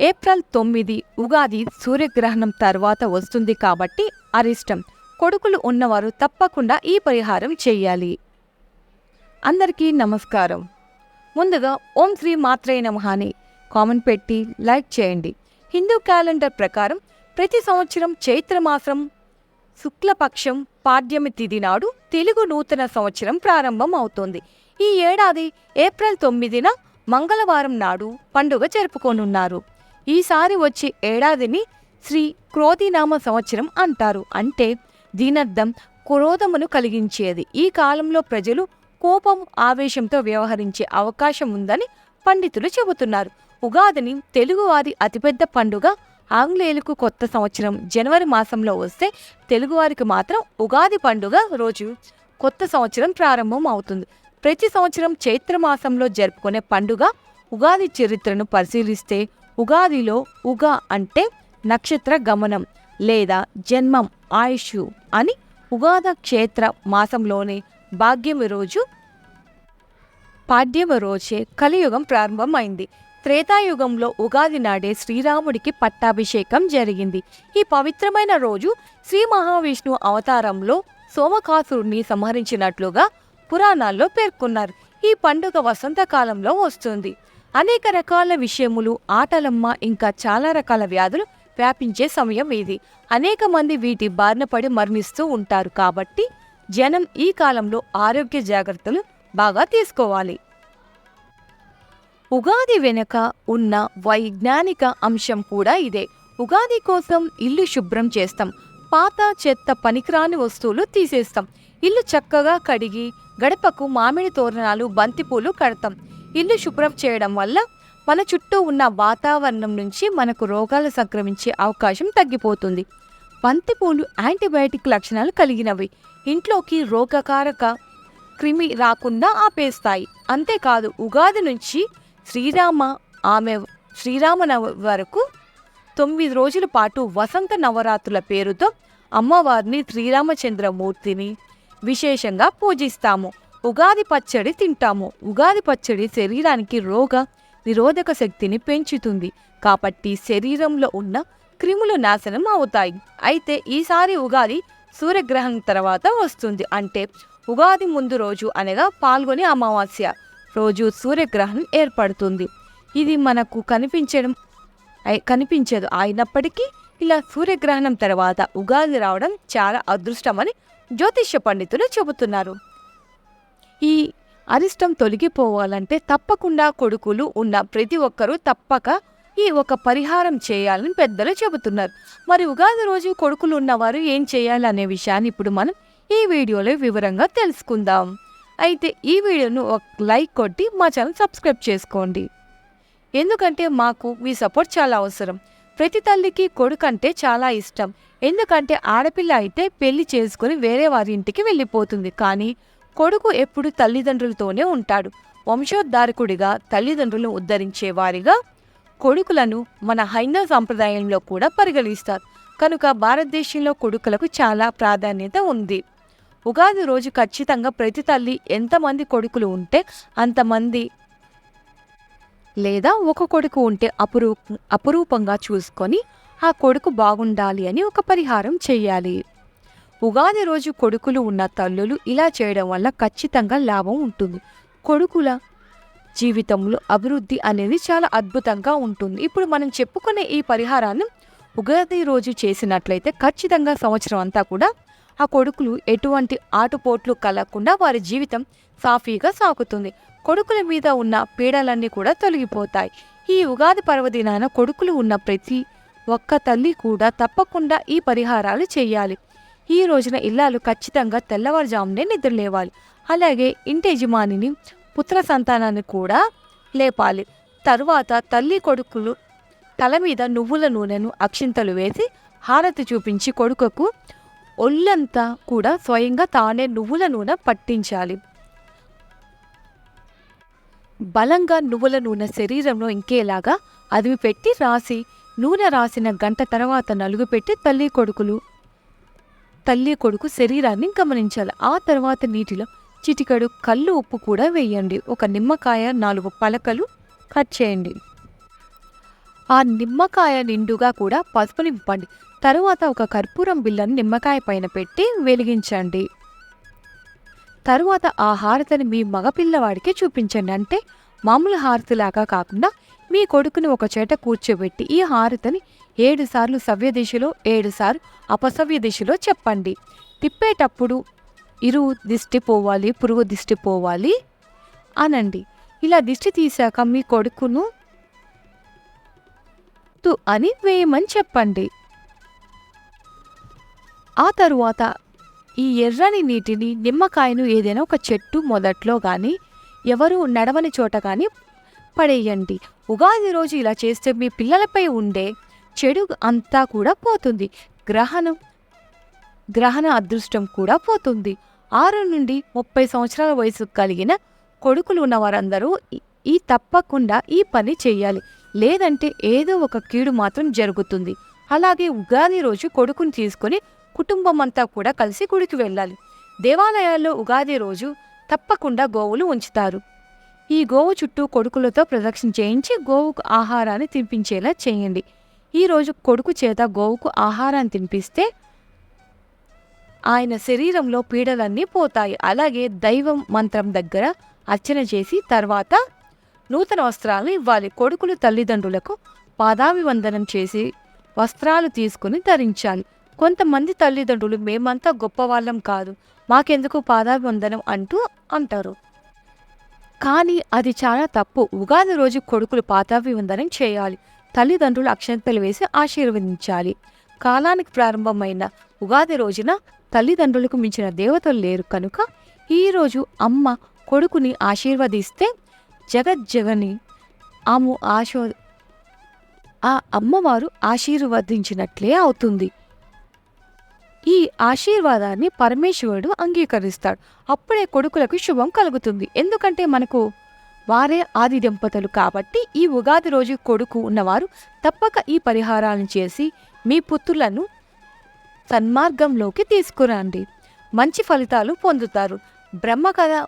April తొమ్మిది ఉగాది సూర్యగ్రహణం తర్వాత వస్తుంది కాబట్టి అరిష్టం. కొడుకులు ఉన్నవారు తప్పకుండా ఈ పరిహారం చేయాలి. అందరికీ నమస్కారం. ముందుగా ఓం శ్రీ మాత్రే నమః అని కామెంట్ పెట్టి లైక్ చేయండి. హిందూ క్యాలెండర్ ప్రకారం ప్రతి సంవత్సరం చైత్రమాసం శుక్లపక్షం పాడ్యమి తిథి నాడు తెలుగు నూతన సంవత్సరం ప్రారంభం అవుతోంది. ఈ ఏడాది ఏప్రిల్ తొమ్మిదిన మంగళవారం నాడు పండుగ జరుపుకోనున్నారు. ఈసారి వచ్చే ఏడాదిని శ్రీ క్రోధినామ సంవత్సరం అంటారు. అంటే దీనర్థం క్రోధమును కలిగించేది. ఈ కాలంలో ప్రజలు కోపం ఆవేశంతో వ్యవహరించే అవకాశం ఉందని పండితులు చెబుతున్నారు. ఉగాదిని తెలుగువారి అతిపెద్ద పండుగ. ఆంగ్లేయులకు కొత్త సంవత్సరం జనవరి మాసంలో వస్తే తెలుగువారికి మాత్రం ఉగాది పండుగ రోజు కొత్త సంవత్సరం ప్రారంభం అవుతుంది. ప్రతి సంవత్సరం చైత్ర మాసంలో జరుపుకునే పండుగ ఉగాది చరిత్రను పరిశీలిస్తే ఉగాదిలో ఉగా అంటే నక్షత్ర గమనం లేదా జన్మం ఆయుషు అని ఉగాద క్షేత్ర మాసంలోని భాగ్యమి రోజు పాడ్యమ రోజే కలియుగం ప్రారంభమైంది. త్రేతాయుగంలో ఉగాది నాడే శ్రీరాముడికి పట్టాభిషేకం జరిగింది. ఈ పవిత్రమైన రోజు శ్రీ మహావిష్ణువు అవతారంలో సోమకాసురుణ్ణి సంహరించినట్లుగా పురాణాల్లో పేర్కొన్నారు. ఈ పండుగ వసంతకాలంలో వస్తుంది. అనేక రకాల విషయములు ఆటలమ్మ ఇంకా చాలా రకాల వ్యాధులు వ్యాపించే సమయం ఇది. అనేక మంది వీటి బారిన పడి మరణిస్తూ ఉంటారు కాబట్టి జనం ఈ కాలంలో ఆరోగ్య జాగ్రత్తలు బాగా తీసుకోవాలి. ఉగాది వెనుక ఉన్న వైజ్ఞానిక అంశం కూడా ఇదే. ఉగాది కోసం ఇల్లు శుభ్రం చేస్తాం. పాత చెత్త పనికిరాని వస్తువులు తీసేస్తాం. ఇల్లు చక్కగా కడిగి గడపకు మామిడి తోరణాలు బంతిపూలు కడతాం. ఇల్లు శుభ్రం చేయడం వల్ల మన చుట్టూ ఉన్న వాతావరణం నుంచి మనకు రోగాలు సంక్రమించే అవకాశం తగ్గిపోతుంది. బంతిపూలు యాంటీబయాటిక్ లక్షణాలు కలిగినవి. ఇంట్లోకి రోగకారక క్రిమి రాకుండా ఆపేస్తాయి. అంతేకాదు ఉగాది నుంచి శ్రీరామ ఆమె శ్రీరామ నవ వరకు తొమ్మిది రోజుల పాటు వసంత నవరాత్రుల పేరుతో అమ్మవారిని శ్రీరామచంద్రమూర్తిని విశేషంగా పూజిస్తాము. ఉగాది పచ్చడి తింటాము. ఉగాది పచ్చడి శరీరానికి రోగ నిరోధక శక్తిని పెంచుతుంది. కాబట్టి శరీరంలో ఉన్న క్రిములు నాశనం అవుతాయి. అయితే ఈసారి ఉగాది సూర్యగ్రహణం తర్వాత వస్తుంది. అంటే ఉగాది ముందు రోజు అనగా పాల్గొని అమావాస్య. రోజు సూర్యగ్రహణం ఏర్పడుతుంది. ఇది మనకు కనిపించడం కనిపించదు. అయినప్పటికీ ఇలా సూర్యగ్రహణం తర్వాత ఉగాది రావడం చాలా అదృష్టమని జ్యోతిష్య పండితులు చెబుతున్నారు. ఈ అరిష్టం తొలగిపోవాలంటే తప్పకుండా కొడుకులు ఉన్న ప్రతి ఒక్కరూ తప్పక ఈ ఒక పరిహారం చేయాలని పెద్దలు చెబుతున్నారు. మరి ఉగాది రోజు కొడుకులు ఉన్నవారు ఏం చేయాలి అనే విషయాన్ని ఇప్పుడు మనం ఈ వీడియోలో వివరంగా తెలుసుకుందాం. అయితే ఈ వీడియోను ఒక లైక్ కొట్టి మా ఛానల్ సబ్స్క్రైబ్ చేసుకోండి. ఎందుకంటే మాకు మీ సపోర్ట్ చాలా అవసరం. ప్రతి తల్లికి కొడుకు అంటే చాలా ఇష్టం. ఎందుకంటే ఆడపిల్ల అయితే పెళ్ళి చేసుకుని వేరే వారి ఇంటికి వెళ్ళిపోతుంది. కానీ కొడుకు ఎప్పుడు తల్లిదండ్రులతోనే ఉంటాడు. వంశోద్ధారకుడిగా తల్లిదండ్రులను ఉద్ధరించే వారిగా కొడుకులను మన హైందవ సంప్రదాయంలో కూడా పరిగణిస్తారు. కనుక భారతదేశంలో కొడుకులకు చాలా ప్రాధాన్యత ఉంది. ఉగాది రోజు ఖచ్చితంగా ప్రతి తల్లి ఎంతమంది కొడుకులు ఉంటే అంతమంది లేదా ఒక కొడుకు ఉంటే అపురూ అపురూపంగా చూసుకొని ఆ కొడుకు బాగుండాలి అని ఒక పరిహారం చేయాలి. ఉగాది రోజు కొడుకులు ఉన్న తల్లులు ఇలా చేయడం వల్ల ఖచ్చితంగా లాభం ఉంటుంది. కొడుకుల జీవితంలో అభివృద్ధి అనేది చాలా అద్భుతంగా ఉంటుంది. ఇప్పుడు మనం చెప్పుకునే ఈ పరిహారాన్ని ఉగాది రోజు చేసినట్లయితే ఖచ్చితంగా సంవత్సరం అంతా కూడా ఆ కొడుకులు ఎటువంటి ఆటుపోట్లు కలగకుండా వారి జీవితం సాఫీగా సాగుతుంది. కొడుకుల మీద ఉన్న పీడలన్నీ కూడా తొలగిపోతాయి. ఈ ఉగాది పర్వదినాన కొడుకులు ఉన్న ప్రతి ఒక్క తల్లి కూడా తప్పకుండా ఈ పరిహారాలు చేయాలి. ఈ రోజున ఇల్లాలు ఖచ్చితంగా తెల్లవారుజామునే నిద్రలేవాలి. అలాగే ఇంటి యజమానిని పుత్ర సంతానాన్ని కూడా లేపాలి. తరువాత తల్లి కొడుకులు తల మీద నువ్వుల నూనెను అక్షింతలు వేసి హారతి చూపించి కొడుకుకు ఒళ్ళంతా కూడా స్వయంగా తానే నువ్వుల నూనె పట్టించాలి. బలంగా నువ్వుల నూనె శరీరంలో ఇంకేలాగా అదివి పెట్టి రాసి నూనె రాసిన గంట తర్వాత నలుగు పెట్టి తల్లి కొడుకులు తల్లి కొడుకు శరీరాన్ని గమనించాలి. ఆ తర్వాత నీటిలో చిటికెడు కళ్ళు ఉప్పు కూడా వేయండి. ఒక నిమ్మకాయ నాలుగు పలకలు కట్ చేయండి. ఆ నిమ్మకాయ నిండుగా కూడా పసుపు నింపండి. తరువాత ఒక కర్పూరం బిళ్ళను నిమ్మకాయ పైన పెట్టి వెలిగించండి. తరువాత ఆ హారతిని మీ మగపిల్లవాడికి చూపించండి. అంటే మామూలు హారతిలాగా కాకుండా మీ కొడుకుని ఒక చేట కూర్చోబెట్టి ఈ హారతిని ఏడుసార్లు సవ్య దిశలో ఏడుసార్లు అపసవ్య దిశలో చెప్పండి. తిప్పేటప్పుడు ఇరు దిష్టి పోవాలి పురుగు దిష్టి పోవాలి అనండి. ఇలా దిష్టి తీశాక మీ కొడుకును తు అని వేయమని చెప్పండి. ఆ తరువాత ఈ ఎర్రని నీటిని నిమ్మకాయను ఏదైనా ఒక చెట్టు మొదట్లో కానీ ఎవరు నడవని చోట కానీ పడేయండి ఉగాది రోజు ఇలా చేస్తే మీ పిల్లలపై ఉండే చెడు అంతా కూడా పోతుంది. గ్రహణం గ్రహణ అదృష్టం కూడా పోతుంది. ఆరు నుండి ముప్పై సంవత్సరాల వయసు కలిగిన కొడుకులు ఉన్న వారందరూ ఈ- ఈ తప్పకుండా ఈ పని చేయాలి. లేదంటే ఏదో ఒక కీడు మాత్రం జరుగుతుంది. అలాగే ఉగాది రోజు కొడుకుని తీసుకొని కుటుంబం అంతా కూడా కలిసి గుడికి వెళ్ళాలి. దేవాలయాల్లో ఉగాది రోజు తప్పకుండా గోవులు ఉంచుతారు. ఈ గోవు చుట్టూ కొడుకులతో ప్రదక్షిణ చేయించి గోవుకు ఆహారాన్ని తినిపించేలా చేయండి. ఈరోజు కొడుకు చేత గోవుకు ఆహారాన్ని తినిపిస్తే ఆయన శరీరంలో పీడలన్నీ పోతాయి. అలాగే దైవం మంత్రం దగ్గర అర్చన చేసి తర్వాత నూతన వస్త్రాలను ఇవ్వాలి. కొడుకులు తల్లిదండ్రులకు పాదాభివందనం చేసి వస్త్రాలు తీసుకుని ధరించాలి. కొంతమంది తల్లిదండ్రులు మేమంతా గొప్పవాళ్ళం కాదు. మాకెందుకు పాదాభివందనం అంటూ అంటారు. కానీ అది చాలా తప్పు. ఉగాది రోజు కొడుకులు పాదాభివందనం చేయాలి. తల్లిదండ్రులు అక్షంతలు వేసి ఆశీర్వదించాలి. కాలానికి ప్రారంభమైన ఉగాది రోజున తల్లిదండ్రులకు మించిన దేవతలు లేరు కనుక ఈరోజు అమ్మ కొడుకుని ఆశీర్వదిస్తే జగజ్జగని ఆమె ఆశో ఆ అమ్మవారు ఆశీర్వదించినట్లే అవుతుంది. ఈ ఆశీర్వాదాన్ని పరమేశ్వరుడు అంగీకరిస్తాడు. అప్పుడే కొడుకులకు శుభం కలుగుతుంది. ఎందుకంటే మనకు వారే ఆది దంపతులు కాబట్టి ఈ ఉగాది రోజు కొడుకు ఉన్నవారు తప్పక ఈ పరిహారాలను చేసి మీ పుత్రులను సన్మార్గంలోకి తీసుకురండి. మంచి ఫలితాలు పొందుతారు. బ్రహ్మ కథ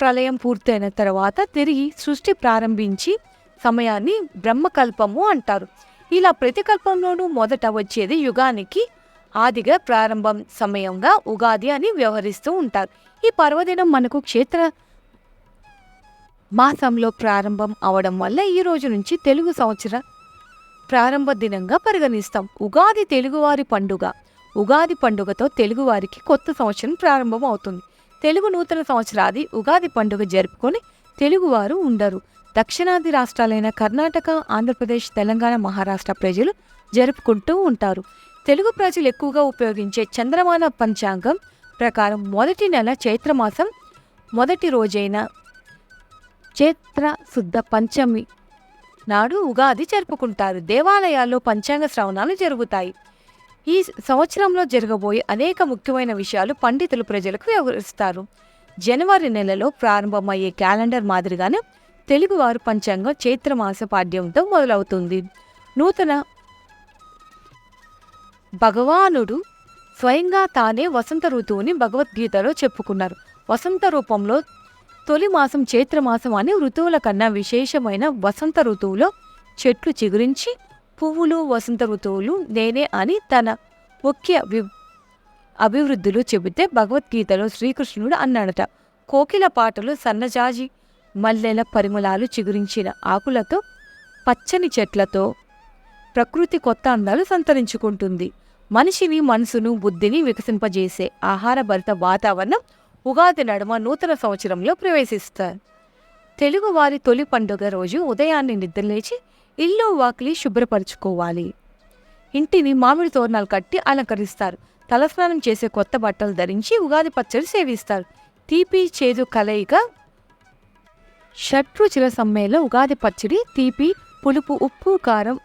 ప్రళయం పూర్తయిన తర్వాత తిరిగి సృష్టి ప్రారంభించి సమయాన్ని బ్రహ్మకల్పము అంటారు. ఇలా ప్రతి కల్పంలోనూ మొదట వచ్చేది యుగానికి ఆదిగా ప్రారంభం సమయంగా ఉగాది అని వ్యవహరిస్తూ ఉంటారు. ఈ పర్వదినం మనకు క్షేత్ర మాసంలో ప్రారంభం అవడం వల్ల ఈ రోజు నుంచి తెలుగు సంవత్సర ప్రారంభ దినంగా పరిగణిస్తాం. ఉగాది తెలుగువారి పండుగ. ఉగాది పండుగతో తెలుగువారికి కొత్త సంవత్సరం ప్రారంభం అవుతుంది. తెలుగు నూతన సంవత్సరాది ఉగాది పండుగ జరుపుకొని తెలుగువారు ఉండరు. దక్షిణాది రాష్ట్రాలైన కర్ణాటక ఆంధ్రప్రదేశ్ తెలంగాణ మహారాష్ట్ర ప్రజలు జరుపుకుంటూ ఉంటారు. తెలుగు ప్రజలు ఎక్కువగా ఉపయోగించే చంద్రమాన పంచాంగం ప్రకారం మొదటి నెల చైత్రమాసం మొదటి రోజైన చైత్ర శుద్ధ పంచమి నాడు ఉగాది జరుపుకుంటారు. దేవాలయాల్లో పంచాంగ శ్రవణాలు జరుగుతాయి. ఈ సంవత్సరంలో జరగబోయే అనేక ముఖ్యమైన విషయాలు పండితులు ప్రజలకు వివరిస్తారు. జనవరి నెలలో ప్రారంభమయ్యే క్యాలెండర్ మాదిరిగానే తెలుగువారు పంచాంగం చైత్రమాస పాడ్యంతో మొదలవుతుంది. నూతన భగవానుడు స్వయంగా తానే వసంత ఋతువుని భగవద్గీతలో చెప్పుకున్నారు. వసంత రూపంలో తొలి మాసం చైత్రమాసం అని ఋతువుల కన్నా విశేషమైన వసంత ఋతువులో చెట్లు చిగురించి పువ్వులు వసంత ఋతువులు నేనే అని తన ముఖ్య వి అభివృద్ధులు చెబితే భగవద్గీతలో శ్రీకృష్ణుడు అన్నాడట. కోకిల పాటలు సన్నజాజి మల్లెల పరిమళాలు చిగురించిన ఆకులతో పచ్చని చెట్లతో ప్రకృతి కొత్త అందాలు సంతరించుకుంటుంది. మనిషిని మనసును బుద్ధిని వికసింపజేసే ఆహారభరిత వాతావరణం ఉగాది నడుమ నూతన సంవత్సరంలో ప్రవేశిస్తారు. తెలుగువారి తొలి పండుగ రోజు ఉదయాన్నే నిద్రలేచి ఇల్లు వాకిలి శుభ్రపరచుకోవాలి. ఇంటిని మామిడి తోరణాలు కట్టి అలంకరిస్తారు. తలస్నానం చేసే కొత్త బట్టలు ధరించి ఉగాది పచ్చడి సేవిస్తారు. తీపి చేదు కలయిక షట్రుచుల సమ్మేళన ఉగాది పచ్చడి తీపి పులుపు ఉప్పు కారం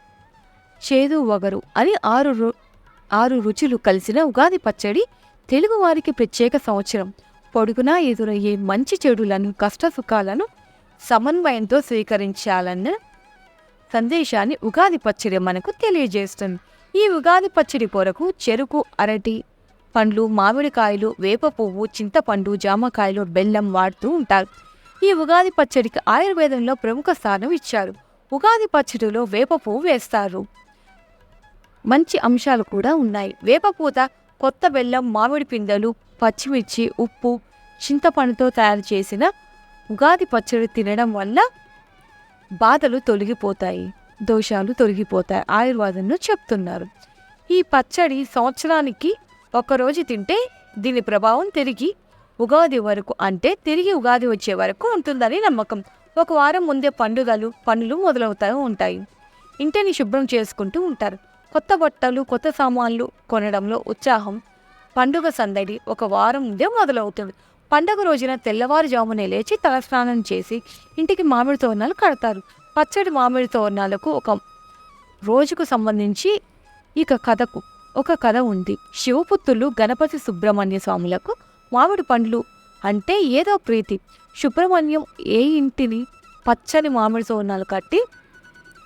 చేదు వగరు అని ఆరు రు- ఆరు రుచులు కలిసిన ఉగాది పచ్చడి తెలుగువారికి ప్రత్యేక సంవత్సరం. పొడుగునా ఎదురయ్యే మంచి చెడులను కష్ట సుఖాలను సమన్వయంతో స్వీకరించాలన్న సందేశాన్ని ఉగాది పచ్చడి మనకు తెలియజేస్తుంది. ఈ ఉగాది పచ్చడి కొరకు చెరుకు అరటి పండ్లు మామిడికాయలు వేప పువ్వు చింతపండు జామకాయలు బెల్లం వాడుతూ ఉంటారు. ఈ ఉగాది పచ్చడికి ఆయుర్వేదంలో ప్రముఖ స్థానం ఇచ్చారు. ఉగాది పచ్చడిలో వేప పువ్వు వేస్తారు. మంచి అంశాలు కూడా ఉన్నాయి. వేపపూత కొత్త బెల్లం మామిడి పిందెలు పచ్చిమిర్చి ఉప్పు చింతపండుతో తయారు చేసిన ఉగాది పచ్చడి తినడం వల్ల బాధలు తొలగిపోతాయి దోషాలు తొలగిపోతాయి ఆయుర్వేదంలో చెప్తున్నారు. ఈ పచ్చడి సంవత్సరానికి ఒకరోజు తింటే దీని ప్రభావం తిరిగి ఉగాది వరకు అంటే తిరిగి ఉగాది వచ్చే వరకు ఉంటుందని నమ్మకం. ఒక వారం ముందే పండుగలు పనులు మొదలవుతూ ఉంటాయి. ఇంటిని శుభ్రం చేసుకుంటూ ఉంటారు. కొత్త బట్టలు కొత్త సామాన్లు కొనడంలో ఉత్సాహం పండుగ సందడి ఒక వారం ముందే మొదలవుతుంది. పండుగ రోజున తెల్లవారుజామునే లేచి తలస్నానం చేసి ఇంటికి మామిడి తోరణాలు కడతారు. పచ్చడి మామిడి తోరణాలకు ఒక రోజుకు సంబంధించి ఇక కథకు ఒక కథ ఉంది. శివపుత్రులు గణపతి సుబ్రహ్మణ్య స్వాములకు మామిడి పండ్లు అంటే ఏదో ప్రీతి. సుబ్రహ్మణ్యం ఏ ఇంటిని పచ్చని మామిడి తోరణాలు కట్టి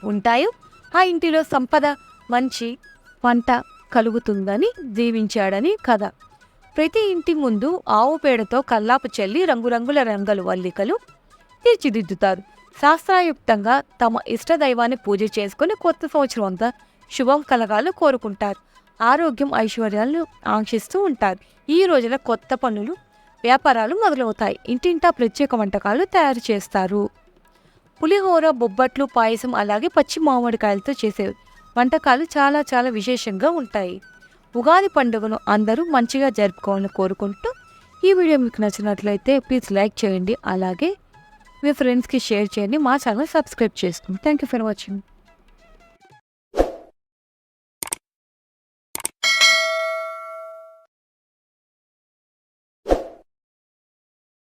ఉంటాయో ఆ ఇంటిలో సంపద మంచి పంట కలుగుతుందని దీవించాడని కథ. ప్రతి ఇంటి ముందు ఆవు పేడతో కల్లాపు చల్లి రంగురంగుల రంగులు వల్లికలు తీర్చిదిద్దుతారు. శాస్త్రాయుక్తంగా తమ ఇష్టదైవాన్ని పూజ చేసుకుని కొత్త సంవత్సరం అంతా శుభం కలగాలు కోరుకుంటారు. ఆరోగ్యం ఐశ్వర్యాలను ఆంక్షిస్తూ ఉంటారు. ఈ రోజున కొత్త పనులు వ్యాపారాలు మొదలవుతాయి. ఇంటింటా ప్రత్యేక వంటకాలు తయారు చేస్తారు. పులిహోర బొబ్బట్లు పాయసం అలాగే పచ్చి మామిడికాయలతో చేసేవి. వంటకాలు చాలా చాలా విశేషంగా ఉంటాయి. ఉగాది పండుగను అందరూ మంచిగా జరుపుకోవాలని కోరుకుంటూ ఈ వీడియో మీకు నచ్చినట్లయితే ప్లీజ్ లైక్ చేయండి. అలాగే మీ ఫ్రెండ్స్కి షేర్ చేయండి. మా ఛానల్ సబ్స్క్రైబ్ చేసుకోండి థ్యాంక్ యూ ఫర్ వాచింగ్.